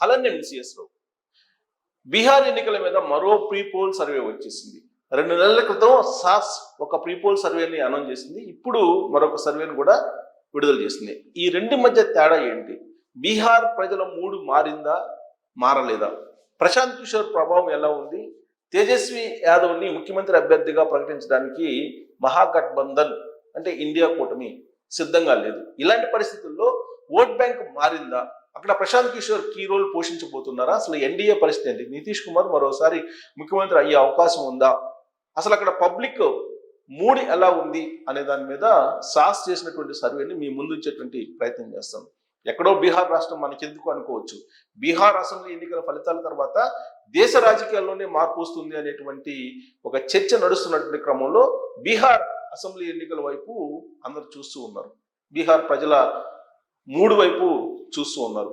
కలన్యం CS రావు బీహార్ ఎన్నికల మీద మరో ప్రీపోల్ సర్వే వచ్చేసింది. రెండు నెలల క్రితం సాస్ ఒక ప్రీపోల్ సర్వేని అనౌన్స్ చేసింది. ఇప్పుడు మరొక సర్వేని కూడా విడుదల చేసింది. ఈ రెండు మధ్య తేడా ఏంటి? బీహార్ ప్రజల మూడు మారిందా మారలేదా? ప్రశాంత్ కిషోర్ ప్రభావం ఎలా ఉంది? తేజస్వి యాదవ్ని ముఖ్యమంత్రి అభ్యర్థిగా ప్రకటించడానికి మహాగఠబంధన్ అంటే ఇండియా కూటమి సిద్ధంగా లేదు. ఇలాంటి పరిస్థితుల్లో ఓట్ బ్యాంక్ మారిందా? అక్కడ ప్రశాంత్ కిషోర్ కీ రోల్ పోషించబోతున్నారా? అసలు ఎన్డీఏ పరిస్థితి ఏంటి? నితీష్ కుమార్ మరోసారి ముఖ్యమంత్రి అయ్యే అవకాశం ఉందా? అసలు అక్కడ పబ్లిక్ మూడి ఎలా ఉంది అనే దాని మీద సాస్ చేసినటువంటి సర్వేని మీ ముందు ఇచ్చేటువంటి ప్రయత్నం చేస్తాం. ఎక్కడో బీహార్ రాష్ట్రం మనకెందుకు అనుకోవచ్చు. బీహార్ అసెంబ్లీ ఎన్నికల ఫలితాల తర్వాత దేశ రాజకీయాల్లోనే మార్పు వస్తుంది అనేటువంటి ఒక చర్చ నడుస్తున్నటువంటి క్రమంలో బీహార్ అసెంబ్లీ ఎన్నికల వైపు అందరు చూస్తూ ఉన్నారు. బీహార్ ప్రజల మూడు వైపు చూస్తూ ఉన్నారు.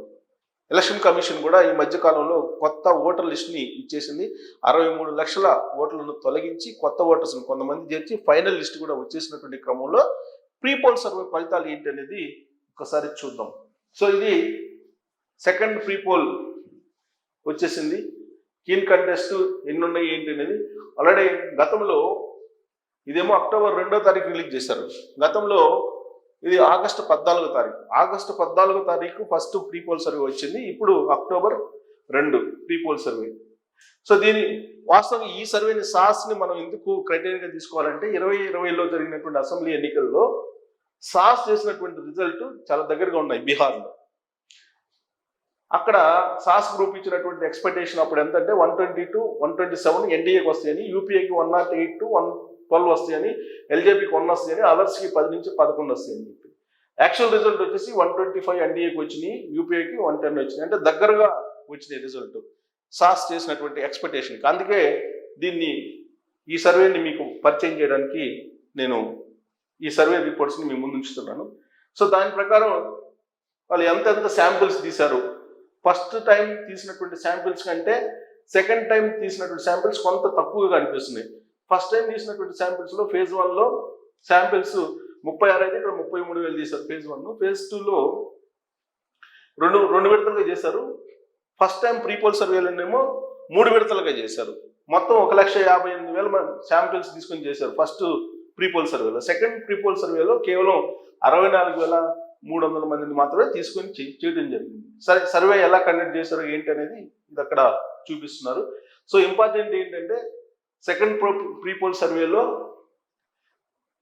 ఎలక్షన్ కమిషన్ కూడా ఈ మధ్య కాలంలో కొత్త ఓటర్ లిస్ట్ని ఇచ్చేసింది. అరవై మూడు లక్షల ఓట్లను తొలగించి కొత్త ఓటర్స్ని కొంతమంది చేర్చి ఫైనల్ లిస్ట్ కూడా వచ్చేసినటువంటి క్రమంలో ప్రీపోల్ సర్వే ఫలితాలు ఏంటి అనేది ఒకసారి చూద్దాం. సో ఇది సెకండ్ ప్రీపోల్ వచ్చేసింది. కీన్ కంటెస్ట్ ఎన్ని ఉన్నాయి ఏంటి అనేది ఆల్రెడీ గతంలో ఇదేమో అక్టోబర్ రెండో తారీఖు రిలీజ్ చేశారు. గతంలో ఇది ఆగస్టు పద్నాలుగో తారీఖు. ఆగస్టు పద్నాలుగో తారీఖు ఫస్ట్ ప్రీ పోల్ సర్వే వచ్చింది. ఇప్పుడు అక్టోబర్ రెండు ప్రీ పోల్ సర్వే సో దీని వాస్తవంగా ఈ సర్వేని సాస్ని మనం ఎందుకు క్రైటీరియాగా తీసుకోవాలంటే ఇరవై ఇరవైలో జరిగినటువంటి అసెంబ్లీ ఎన్నికల్లో సాస్ చేసినటువంటి రిజల్ట్ చాలా దగ్గరగా ఉన్నాయి బీహార్లో. అక్కడ సాస్ గ్రూప్ ఇచ్చినటువంటి ఎక్స్పెక్టేషన్ అప్పుడు ఎంతంటే one twenty to one twenty seven ఎన్డీఏకి వస్తాయని యూపీఏకి one nought eight to one twelve వస్తాయని ఎల్జేపీకి వన్ వస్తాయని అదర్స్కి పది నుంచి పదకొండు వస్తాయని చెప్పి. యాక్చువల్ రిజల్ట్ వచ్చేసి వన్ ట్వంటీ ఫైవ్ ఎన్డీఏకి వచ్చినాయి యూపీఐకి వన్ టెన్ వచ్చినాయి. అంటే దగ్గరగా వచ్చినాయి రిజల్ట్ సాస్ చేసినటువంటి ఎక్స్పెక్టేషన్కి అందుకే దీన్ని ఈ సర్వేని మీకు పరిచయం చేయడానికి నేను ఈ సర్వే రిపోర్ట్స్ని మీ ముందు ఉంచుతున్నాను. సో దాని ప్రకారం వాళ్ళు ఎంతెంత శాంపిల్స్ తీశారు? ఫస్ట్ టైం తీసినటువంటి శాంపిల్స్ కంటే సెకండ్ టైం తీసినటువంటి శాంపిల్స్ కొంత తక్కువగా కనిపిస్తున్నాయి. ఫస్ట్ టైం తీసినటువంటి శాంపిల్స్లో ఫేజ్ వన్లో శాంపిల్స్ ముప్పై ఆరు అయితే ఇక్కడ ముప్పై మూడు వేలు తీశారు ఫేజ్ వన్ ఫేజ్ టూలో రెండు రెండు విడతలుగా చేశారు. ఫస్ట్ టైం ప్రీపోల్ సర్వేలోనేమో మూడు విడతలుగా చేశారు. మొత్తం ఒక లక్ష యాభై ఎనిమిది వేల శాంపిల్స్ తీసుకొని చేశారు ఫస్ట్ ప్రీపోల్ సర్వేలో సెకండ్ ప్రీపోల్ సర్వేలో కేవలం అరవై నాలుగు వేల మూడు వందల మందిని మాత్రమే తీసుకొని చేయడం జరిగింది. సరే సర్వే ఎలా కండక్ట్ చేశారో ఏంటి అనేది ఇది అక్కడ చూపిస్తున్నారు. సో ఇంపార్టెంట్ ఏంటంటే సెకండ్ ప్రో ప్రీపోల్ సర్వేలో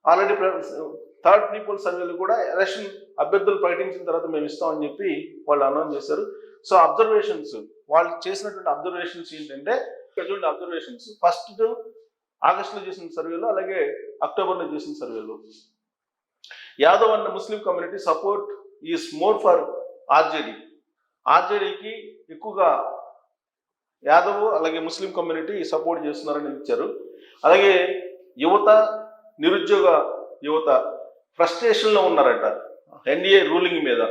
ఆల్రెడీ థర్డ్ ప్రీపోల్ సర్వేలో కూడా ఎలక్షన్ అభ్యర్థులు ప్రకటించిన తర్వాత మేము ఇస్తామని చెప్పి వాళ్ళు అనౌన్స్ చేశారు. సో అబ్జర్వేషన్స్ వాళ్ళు చేసినటువంటి అబ్జర్వేషన్స్ ఏంటంటే ఇక్కడ చూడండి అబ్జర్వేషన్స్ ఫస్ట్ ఆగస్టులో చేసిన సర్వేలో అలాగే అక్టోబర్లో చేసిన సర్వేలో యాదవ్ అన్న Muslim community support is more for RJD ఆర్జేడీకి ఎక్కువగా యాదవ్ అలాగే ముస్లిం కమ్యూనిటీ సపోర్ట్ చేస్తున్నారని ఇచ్చారు. అలాగే యువత నిరుద్యోగ యువత ఫ్రస్ట్రేషన్లో ఉన్నారట ఎన్డీఏ రూలింగ్ మీద.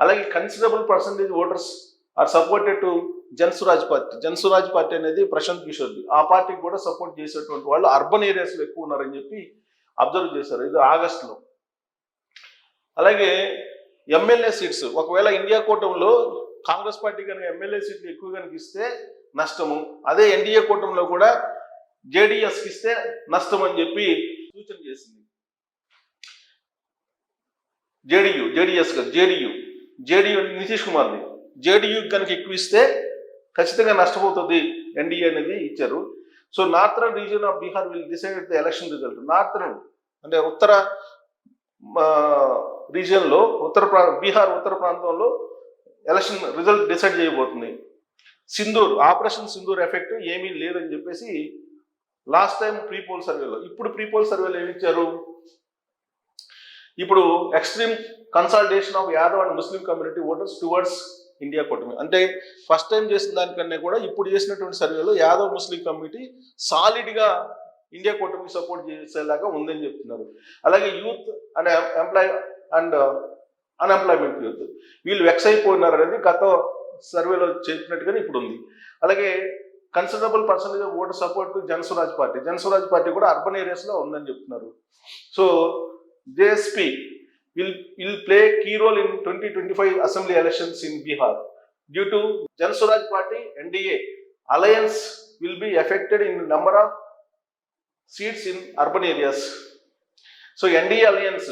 అలాగే considerable percentage voters are supported to Jan Suraaj party Jan Suraaj party అనేది ప్రశాంత్ కిషోర్ది ఆ పార్టీకి కూడా సపోర్ట్ చేసేటువంటి వాళ్ళు అర్బన్ ఏరియాస్లో ఎక్కువ ఉన్నారని చెప్పి అబ్జర్వ్ చేశారు. ఇది ఆగస్టులో. అలాగే ఎమ్మెల్యే సీట్స్. ఒకవేళ ఇండియా కూటమిలో కాంగ్రెస్ పార్టీ కనుక ఎమ్మెల్యే సీట్లు ఎక్కువ కనుక ఇస్తే నష్టము అదే ఎన్డీఏ కూటమిలో కూడా జేడీఎస్కి ఇస్తే నష్టం అని చెప్పి సూచన చేసింది. జేడీయూ జేడీఎస్ కాదు జేడీయూ. జేడీయూ నితీష్ కుమార్ది. జేడీయూ కనుక ఎక్కువ ఇస్తే ఖచ్చితంగా నష్టపోతుంది ఎన్డీఏ అనేది ఇచ్చారు. So northern region of Bihar will decide the election result northern అంటే ఉత్తర రీజియన్లో ఉత్తర ప్రా బీహార్ ఉత్తర ప్రాంతంలో ఎలక్షన్ రిజల్ట్ డిసైడ్ చేయబోతుంది. సింధూర్ ఆపరేషన్ సింధూర్ ఎఫెక్ట్ ఏమీ లేదని చెప్పేసి లాస్ట్ టైం ప్రీపోల్ సర్వేలో ఇప్పుడు ప్రీపోల్ సర్వేలో ఏమి ఇచ్చారు? ఇప్పుడు extreme consultation of Yadav and Muslim community voters towards India కూటమి. అంటే ఫస్ట్ టైం చేసిన దానికన్నా కూడా ఇప్పుడు చేసినటువంటి సర్వేలో యాదవ్ ముస్లిం కమ్యూనిటీ సాలిడ్గా ఇండియా కూటమికి సపోర్ట్ చేసేలాగా ఉందని చెప్తున్నారు. అలాగే youth and employ and unemployment youth వీళ్ళు వెక్స్ అయిపోయినారు అనేది గత సర్వేలో చెప్పినట్టుగానే ఇప్పుడు ఉంది. అలాగే considerable percentage of voter support to Jana Swaraj party Jana Swaraj party కూడా అర్బన్ ఏరియాస్లో ఉందని చెప్తున్నారు. So JSP will will play key role in twenty twenty five assembly elections in Bihar due to Jana Swaraj party NDA alliance will be affected in number of seats in urban areas so NDA alliance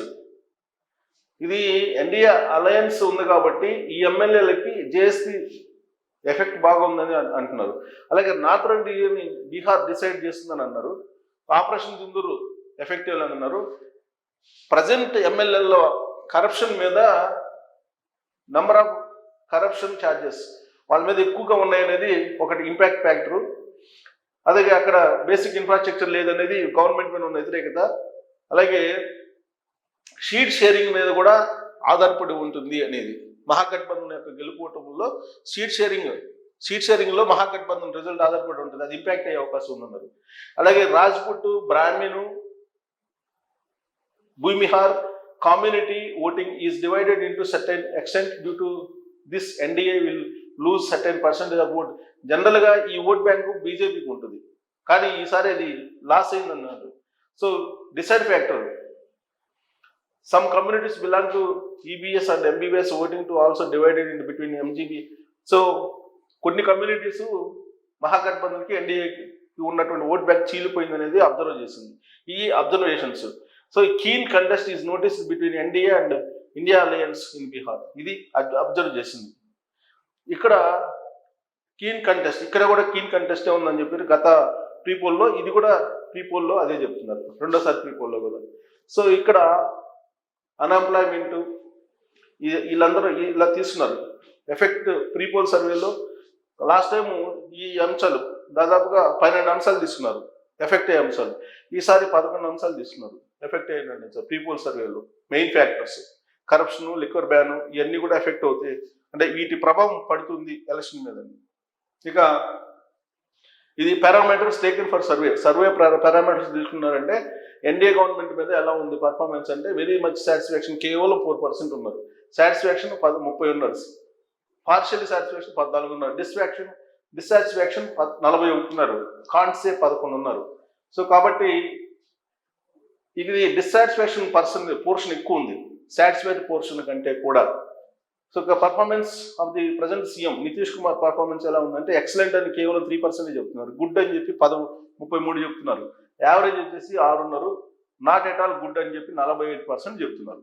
ఇది NDA alliance ఉంది కాబట్టి ఈ ఎమ్మెల్యేలకి JSP effect బాగుందని అంటున్నారు. అలాగే northern డిఏని Bihar decide చేస్తుందని అన్నారు. ఆపరేషన్ సింధూరు ఎఫెక్టివ్ అని అన్నారు. ప్రజెంట్ ఎమ్మెల్యేలో కరప్షన్ మీద నంబర్ ఆఫ్ కరప్షన్ ఛార్జెస్ వాళ్ళ మీద ఎక్కువగా ఉన్నాయనేది ఒకటి ఇంపాక్ట్ ఫ్యాక్టరు. అలాగే అక్కడ బేసిక్ ఇన్ఫ్రాస్ట్రక్చర్ లేదనేది గవర్నమెంట్ మీద ఉన్న వ్యతిరేకత. అలాగే షీట్ షేరింగ్ మీద కూడా ఆధారపడి ఉంటుంది అనేది. మహాగఠబంధన్ యొక్క గెలుపుకోవటంలో సీట్ షేరింగ్ సీట్ షేరింగ్లో మహాగఠబంధన్ రిజల్ట్ ఆధారపడి ఉంటుంది. అది ఇంపాక్ట్ అయ్యే అవకాశం ఉందన్నది. అలాగే Rajput Brahmin Bhumihar community voting is divided into certain extent due to this NDA will lose certain percentage of vote. జనరల్గా ఈ ఓట్ బ్యాంకు బీజేపీకి ఉంటుంది. కానీ ఈసారి అది loss అయిందన్నారు. So decide factor some communities belong to EBS and MBBS voting to also divided in between MGB so కొన్ని communities మహాగఠబంధన్కి ఎన్డీఏకి ఉన్నటువంటి ఓట్ బ్యాంక్ చీలిపోయింది అనేది అబ్జర్వ్ చేసింది. ఈ observations so keen contest is notice between NDA and India alliance in Bihar ఇది observe చేసింది. ఇక్కడ కీన్ కంటెస్ట్ ఇక్కడ కూడా కీన్ కంటెస్టే ఉందని చెప్పి గత ప్రీపోల్లో ఇది కూడా ప్రీపోల్లో అదే చెప్తున్నారు. రెండోసారి ప్రీపోల్లో కూడా. సో ఇక్కడ అన్ఎంప్లాయ్మెంట్ వీళ్ళందరూ ఇలా తీసుకున్నారు ఎఫెక్ట్ ప్రీపోల్ సర్వేలో లాస్ట్ టైం ఈ అంశాలు దాదాపుగా పన్నెండు అంశాలు తీసుకున్నారు ఎఫెక్ట్ అయ్యే అంశాలు. ఈసారి పదకొండు అంశాలు తీసుకున్నారు ఎఫెక్ట్ అయ్యిందండి సార్ పీపుల్ సర్వేలో main factors. Corruption liquor ban ఇవన్నీ కూడా ఎఫెక్ట్ అవుతాయి. అంటే వీటి ప్రభావం పడుతుంది ఎలక్షన్ మీద ఇక ఇది parameters taken for survey survey parameters తీసుకున్నారంటే ఎన్డీఏ గవర్నమెంట్ మీద ఎలా ఉంది పర్ఫార్మెన్స్ అంటే వెరీ మచ్ సాటిస్ఫాక్షన్ కేవలం ఫోర్ పర్సెంట్ ఉన్నారు. సాటిస్ఫాక్షన్ పద ముప్పై ఉన్నారు. పార్షియల్ సాటిస్ఫాక్షన్ పద్నాలుగు ఉన్నారు. డిస్ఫాక్షన్ డిస్సాటిస్ఫాక్షన్ నలభై ఒకటి ఉన్నారు. కాన్సే పదకొండు ఉన్నారు. సో కాబట్టి ఇది డిస్సాటిస్ఫాక్షన్ పర్సన్ పోర్షన్ ఎక్కువ ఉంది. సాటిస్ఫైడ్ పోర్షన్ కంటే కూడా. So performance of the present CM Nitish Kumar performance ఎలా ఉందంటే ఎక్సలెంట్ అని కేవలం త్రీ పర్సెంట్ చెప్తున్నారు. గుడ్ అని చెప్పి పద ముప్పై మూడు చెప్తున్నారు. యావరేజ్ వచ్చేసి ఆరున్నర నాట్ ఎట్ ఆల్ గుడ్ అని చెప్పి నలభై ఎయిట్ పర్సెంట్ చెప్తున్నారు.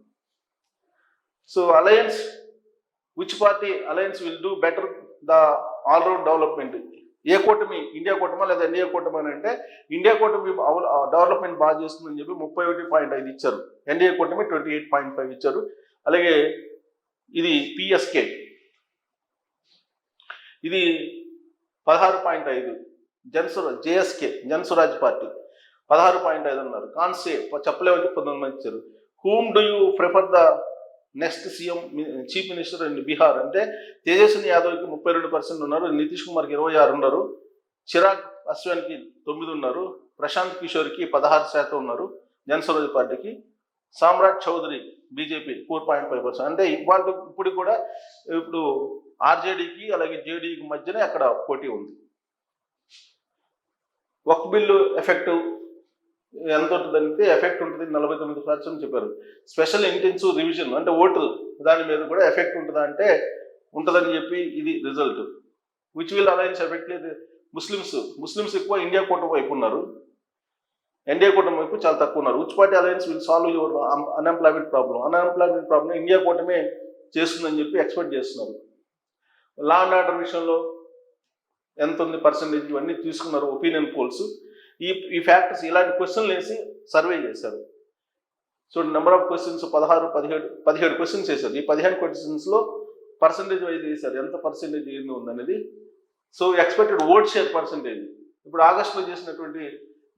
So alliance which party alliance will do better the all round development ఏ కూటమి? ఇండియా కూటమా లేదా ఎన్ఏ కూటమి అని అంటే ఇండియా కూటమి డెవలప్మెంట్ బాగా చేస్తుందని చెప్పి ముప్పై ఒకటి పాయింట్ ఐదు ఇచ్చారు. ఎన్డీఏ కూటమి ట్వంటీ ఎయిట్ పాయింట్ ఫైవ్ ఇచ్చారు. అలాగే ఇది పిఎస్కే ఇది పదహారు పాయింట్ ఐదు జన్సురాజ్ జేఎస్కే జన్సురాజ్ పార్టీ. పదహారు పాయింట్ ఐదు అన్నారు. కాన్సే చెప్పలేమని పంతొమ్మిది మంది ఇచ్చారు. Whom do you prefer the next CM chief minister in Bihar అంటే తేజస్విని యాదవ్కి ముప్పై రెండు పర్సెంట్ ఉన్నారు. నితీష్ కుమార్కి ఇరవై ఆరు ఉన్నారు. చిరాగ్ అశ్వాన్కి తొమ్మిది ఉన్నారు. ప్రశాంత్ కిషోర్కి పదహారు శాతం ఉన్నారు. జనస్వరాజ్ పార్టీకి Samrat Choudhary BJP four point five percent. అంటే ఇవాళ ఇప్పుడు కూడా ఇప్పుడు ఆర్జేడీకి అలాగే జేడీకి మధ్యనే అక్కడ పోటీ ఉంది. వక్ బిల్లు ఎఫెక్ట్ ఎంత ఉంటుందంటే ఎఫెక్ట్ ఉంటుంది నలభై తొమ్మిది పర్సెంట్ చెప్పారు. స్పెషల్ ఇంటెన్సివ్ రివిజన్ అంటే ఓటు దాని మీద కూడా ఎఫెక్ట్ ఉంటుందా అంటే ఉంటుందని చెప్పి ఇది result. Which will alliance effect లేదు. ముస్లిమ్స్ ముస్లిమ్స్ ఎక్కువ ఇండియా కూటమి వైపు ఉన్నారు. ఎన్డీఏ కూటమి వైపు చాలా తక్కువ ఉన్నారు. Which party alliance will solve your unemployment problem unemployment problem India కూటమే చేస్తుందని చెప్పి ఎక్స్పెక్ట్ చేస్తున్నారు. లా అండ్ ఆర్డర్ విషయంలో ఎంత ఉంది పర్సంటేజ్ ఇవన్నీ తీసుకున్నారు ఒపీనియన్ పోల్స్ ఈ ఈ ఫ్యాక్టర్స్ ఇలాంటి క్వశ్చన్లు వేసి సర్వే చేశారు. సో నెంబర్ ఆఫ్ క్వశ్చన్స్ పదహారు పదిహేడు పదిహేడు క్వశ్చన్స్ వేశారు. ఈ పదిహేను క్వశ్చన్స్లో పర్సంటేజ్ వైజ్ వేశారు. ఎంత పర్సంటేజ్ ఏంది ఉందనేది. So expected vote share percentage ఇప్పుడు ఆగస్టులో చేసినటువంటి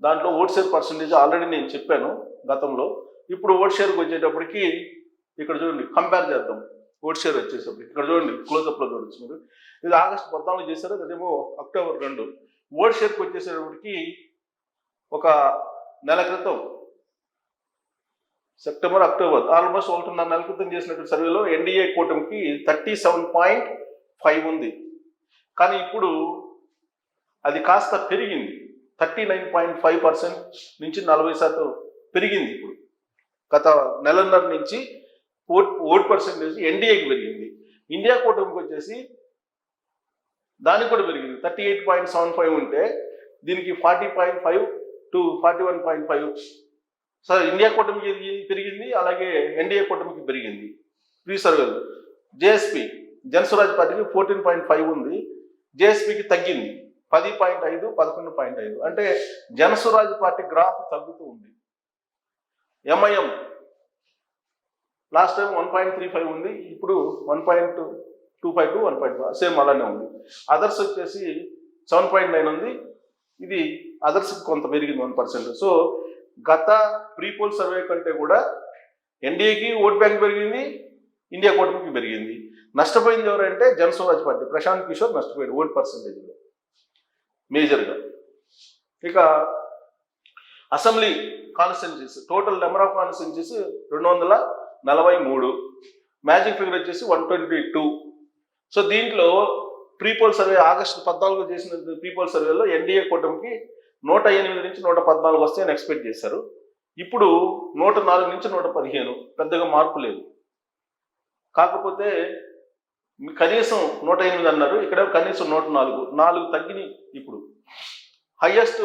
దాంట్లో ఓట్ షేర్ పర్సంటేజ్ ఆల్రెడీ నేను చెప్పాను గతంలో. ఇప్పుడు ఓట్ షేర్కి వచ్చేటప్పటికి ఇక్కడ చూడండి కంపేర్ చేద్దాం. ఓట్ షేర్ వచ్చేసరికి ఇక్కడ చూడండి క్లోజప్లో చూడొచ్చు మీరు ఇది ఆగస్టు పద్నాలుగు చేశారు అదేమో అక్టోబర్ రెండు. ఓట్ షేర్కి వచ్చేసేటప్పటికి ఒక నెల క్రితం సెప్టెంబర్ అక్టోబర్ ఆల్మోస్ట్ ఒకటిన్నర నెల క్రితం చేసినటువంటి సర్వేలో ఎన్డీఏ కూటమికి థర్టీ సెవెన్ పాయింట్ ఫైవ్ ఉంది. కానీ ఇప్పుడు అది కాస్త పెరిగింది. Thirty nine point five percent నుంచి నలభై శాతం పెరిగింది ఇప్పుడు. గత నెలన్నర నుంచి ఓట్ ఓట్ పర్సెంటేజ్ ఎన్డీఏకి పెరిగింది. ఇండియా కూటమికి వచ్చేసి దానికి కూడా పెరిగింది. Thirty eight point seven five ఉంటే దీనికి forty point five to forty one point five. Sir India కూటమికి పెరిగింది అలాగే ఎన్డీఏ కూటమికి పెరిగింది. ప్రీ సర్వేలు జేఎస్పీ జనస్వరాజ్ పార్టీకి ఫోర్టీన్ పాయింట్ ఫైవ్ ఉంది. జేఎస్పీకి తగ్గింది. పది పాయింట్ ఐదు పదకొండు పాయింట్ ఐదు. అంటే జనసురాజ్ పార్టీ గ్రాఫ్ తగ్గుతూ ఉంది. MIM last time one point three five ఉంది. ఇప్పుడు one point two five to one point five. Same అలానే ఉంది. అదర్స్ వచ్చేసి సెవెన్ పాయింట్ నైన్ ఉంది. ఇది అదర్స్ కొంత పెరిగింది వన్ పర్సెంట్. సో గత ప్రీపోల్ సర్వే కంటే కూడా ఎన్డీఏకి ఓట్ బ్యాంక్ పెరిగింది ఇండియా కూటమికి పెరిగింది. నష్టపోయింది ఎవరంటే జనస్వరాజ్ పార్టీ. ప్రశాంత్ కిషోర్ నష్టపోయాడు ఓట్ పర్సంటేజ్లో. మేజర్గా. ఇక assembly constituencies total number of constituencies రెండు వందల నలభై మూడు. మ్యాజిక్ ఫిగర్ వచ్చేసి వన్ ట్వంటీ టూ. సో దీంట్లో ప్రీపోల్ సర్వే ఆగస్టు పద్నాలుగు చేసిన ప్రీపోల్ సర్వేలో ఎన్డీఏ కూటమికి నూట ఎనిమిది నుంచి నూట పద్నాలుగు వస్తాయని ఎక్స్పెక్ట్ చేశారు. ఇప్పుడు నూట నాలుగు నుంచి నూట పదిహేను. పెద్దగా మార్పు లేదు. కాకపోతే కనీసం నూట ఎనిమిది అన్నారు. ఇక్కడ కనీసం నూట నాలుగు. నాలుగు తగ్గినాయి ఇప్పుడు. హయ్యెస్ట్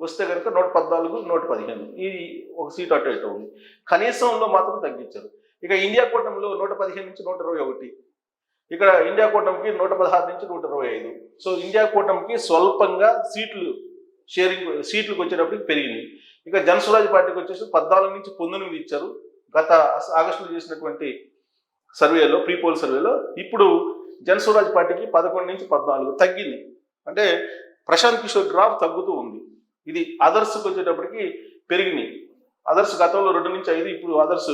వస్తే కనుక నూట పద్నాలుగు నూట పదిహేను. ఇది ఒక సీట్ అటు ఇటు ఉంది. కనీసంలో మాత్రం తగ్గించారు. ఇక ఇండియా కూటమిలో నూట పదిహేను నుంచి నూట ఇరవై ఒకటి. ఇక్కడ ఇండియా కూటమికి నూట పదహారు నుంచి నూట ఇరవై ఐదు. సో ఇండియా కూటమికి స్వల్పంగా సీట్లు షేరింగ్ సీట్లకు వచ్చేటప్పటికి పెరిగినాయి. ఇక జనస్వరాజ్ పార్టీకి వచ్చేసి పద్నాలుగు నుంచి పంతొమ్మిది ఇచ్చారు. గత ఆగస్టులో చేసినటువంటి సర్వేలో ప్రీపోల్ సర్వేలో ఇప్పుడు జనస్వరాజ్ పార్టీకి పదకొండు నుంచి పద్నాలుగు తగ్గింది. అంటే ప్రశాంత్ కిషోర్ గ్రాఫ్ తగ్గుతూ ఉంది. ఇది అదర్స్కి వచ్చేటప్పటికి పెరిగినాయి అదర్స్ గతంలో రెండు నుంచి ఐదు ఇప్పుడు అదర్స్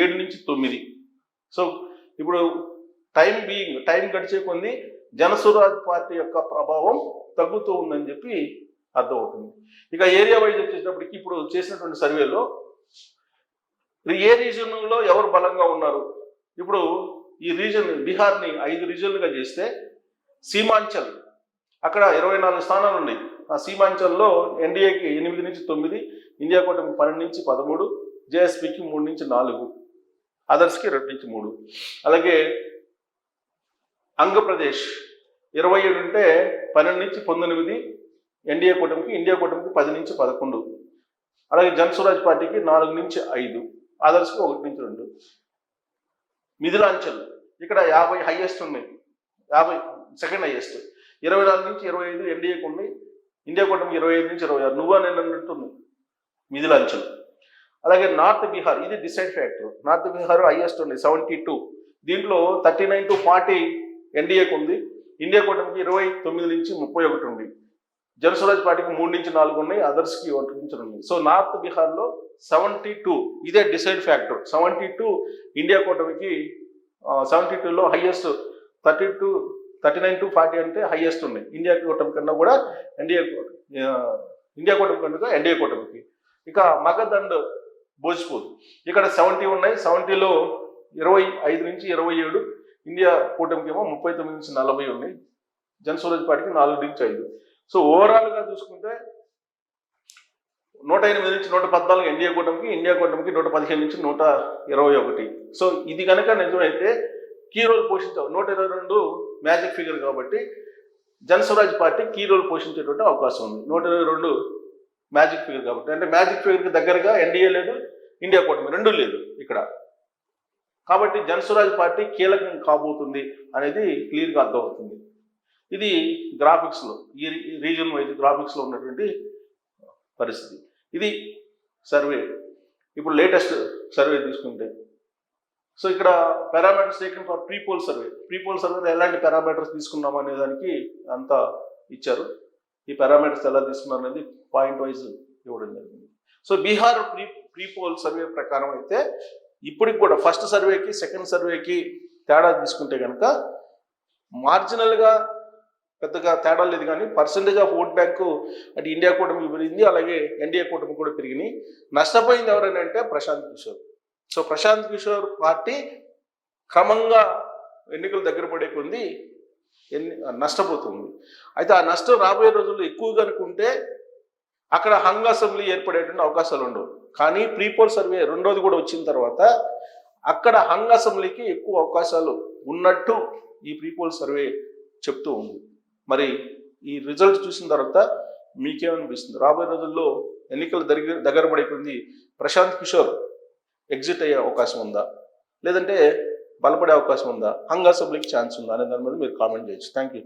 ఏడు నుంచి తొమ్మిది. సో ఇప్పుడు టైం బీయింగ్ టైం గడిచే కొన్ని జనసురాజ్ పార్టీ యొక్క ప్రభావం తగ్గుతూ ఉందని చెప్పి అర్థమవుతుంది. ఇక ఏరియా వైజ్ వచ్చేటప్పటికి ఇప్పుడు చేసినటువంటి సర్వేలో ఏ రీజన్లో ఎవరు బలంగా ఉన్నారు? ఇప్పుడు ఈ రీజన్ బీహార్ని ఐదు రీజన్లుగా చేస్తే సీమాంచల్ అక్కడ ఇరవై నాలుగు స్థానాలు ఉన్నాయి. ఆ సీమాంచల్లో ఎన్డీఏకి ఎనిమిది నుంచి తొమ్మిది ఇండియా కూటమి పన్నెండు నుంచి పదమూడు జేఎస్పికి మూడు నుంచి నాలుగు అదర్స్కి రెండు నుంచి మూడు. అలాగే అంగప్రదేశ్ ఇరవై ఏడు ఉంటే పన్నెండు నుంచి పంతొమ్మిది ఎన్డీఏ కూటమికి ఇండియా కూటమికి పది నుంచి పదకొండు. అలాగే జనస్వరాజ్ పార్టీకి నాలుగు నుంచి ఐదు అదర్స్కి ఒకటి నుంచి రెండు. మిథిలాంచల్. ఇక్కడ యాభై హైయెస్ట్ ఉన్నాయి. యాభై సెకండ్ హైయెస్ట్ ఇరవై నాలుగు నుంచి ఇరవై ఐదు ఎన్డీఏకి ఉన్నాయి. ఇండియా కూటమికి ఇరవై ఐదు నుంచి ఇరవై ఆరు. నువ్వా నేను అన్నట్టుంది మిథిలాంచల్. అలాగే నార్త్ బీహార్ ఇది decide factor north Bihar highest ఉంది సెవెంటీ టూ దీంట్లో థర్టీ నైన్ టు ఫార్టీ ఎన్డీఏకి ఉంది. ఇండియా కూటమికి ఇరవై తొమ్మిది నుంచి ముప్పై ఒకటి ఉంది. జనస్వరాజ్ పార్టీకి మూడు నుంచి నాలుగు ఉన్నాయి అదర్స్కి ఒకటి నుంచి రెండు సో నార్త్ బీహార్లో సెవెంటీ టూ ఇదే decide factor seventy two India కూటమికి సెవెంటీ టూలో highest thirty two thirty nine to forty అంటే హైయెస్ట్ ఉన్నాయి. ఇండియా కూటమి కన్నా కూడా ఎన్డీఏ ఇండియా కూటమి కన్నా ఎన్డీఏ కూటమికి. ఇక మగధ్ అండ్ భోజ్పూర్. ఇక్కడ సెవెంటీ ఉన్నాయి. సెవెంటీలో ఇరవై ఐదు నుంచి ఇరవై ఏడు ఇండియా కూటమికి ఏమో ముప్పై తొమ్మిది నుంచి నలభై ఉన్నాయి. జనస్వరాజ్ పార్టీకి నాలుగు నుంచి ఐదు. సో ఓవరాల్గా చూసుకుంటే నూట ఎనిమిది నుంచి నూట పద్నాలుగు ఎన్డీఏ కూటమికి ఇండియా కూటమికి నూట పదిహేను నుంచి నూట ఇరవై ఒకటి. సో ఇది కనుక నిజమైతే కీ రోల్ పోషించావు నూట ఇరవై రెండు మ్యాజిక్ ఫిగర్ కాబట్టి జనస్వరాజ్ పార్టీ కీ రోల్ పోషించేటువంటి అవకాశం ఉంది. నూట ఇరవై రెండు మ్యాజిక్ ఫిగర్ కాబట్టి. అంటే మ్యాజిక్ ఫిగర్కి దగ్గరగా ఎన్డీఏ లేదు ఇండియా కూటమి రెండు లేదు ఇక్కడ. కాబట్టి జనస్వరాజ్ పార్టీ కీలకం కాబోతుంది అనేది క్లియర్గా అర్థమవుతుంది. ఇది గ్రాఫిక్స్లో ఈ రీజన్ వైజ్ గ్రాఫిక్స్లో ఉన్నటువంటి పరిస్థితి. ఇది సర్వే ఇప్పుడు లేటెస్ట్ సర్వే తీసుకుంటే. సో ఇక్కడ parameters taken for prepoll survey prepoll సర్వేలో ఎలాంటి పారామీటర్స్ తీసుకున్నాం అనే దానికి అంతా ఇచ్చారు. ఈ పారామీటర్స్ ఎలా తీసుకున్నారు అనేది పాయింట్ వైజ్ ఇవ్వడం జరిగింది. So Bihar pre prepoll survey ప్రకారం అయితే ఇప్పటికి కూడా ఫస్ట్ సర్వేకి సెకండ్ సర్వేకి తేడా తీసుకుంటే కనుక మార్జినల్గా పెద్దగా తేడా లేదు కానీ పర్సెంట్గా ఓట్ బ్యాంకు అటు ఇండియా కూటమి పెరిగింది అలాగే ఎన్డీఏ కూటమి కూడా పెరిగినాయి. నష్టపోయింది ఎవరైనా అంటే ప్రశాంత్ కిషోర్. సో ప్రశాంత్ కిషోర్ పార్టీ క్రమంగా ఎన్నికలు దగ్గర పడే కొంది ఎన్ని నష్టపోతుంది. అయితే ఆ నష్టం రాబోయే రోజుల్లో ఎక్కువగా అనుకుంటే అక్కడ హంగ్ అసెంబ్లీ ఏర్పడేటువంటి అవకాశాలు ఉండవు. కానీ ప్రీపోల్ సర్వే రెండోది కూడా వచ్చిన తర్వాత అక్కడ హంగ్ అసెంబ్లీకి ఎక్కువ అవకాశాలు ఉన్నట్టు ఈ ప్రీపోల్ సర్వే చెప్తూ ఉంది. మరి ఈ రిజల్ట్ చూసిన తర్వాత మీకేమనిపిస్తుంది? రాబోయే రోజుల్లో ఎన్నికలు దగ్గర దగ్గర పడిపోయింది ప్రశాంత్ కిషోర్ ఎగ్జిట్ అయ్యే అవకాశం ఉందా? లేదంటే బలపడే అవకాశం ఉందా? హంగా సభ్యులకి ఛాన్స్ ఉందా? అనే దాని మీద మీరు కామెంట్ చేయొచ్చు. Thank you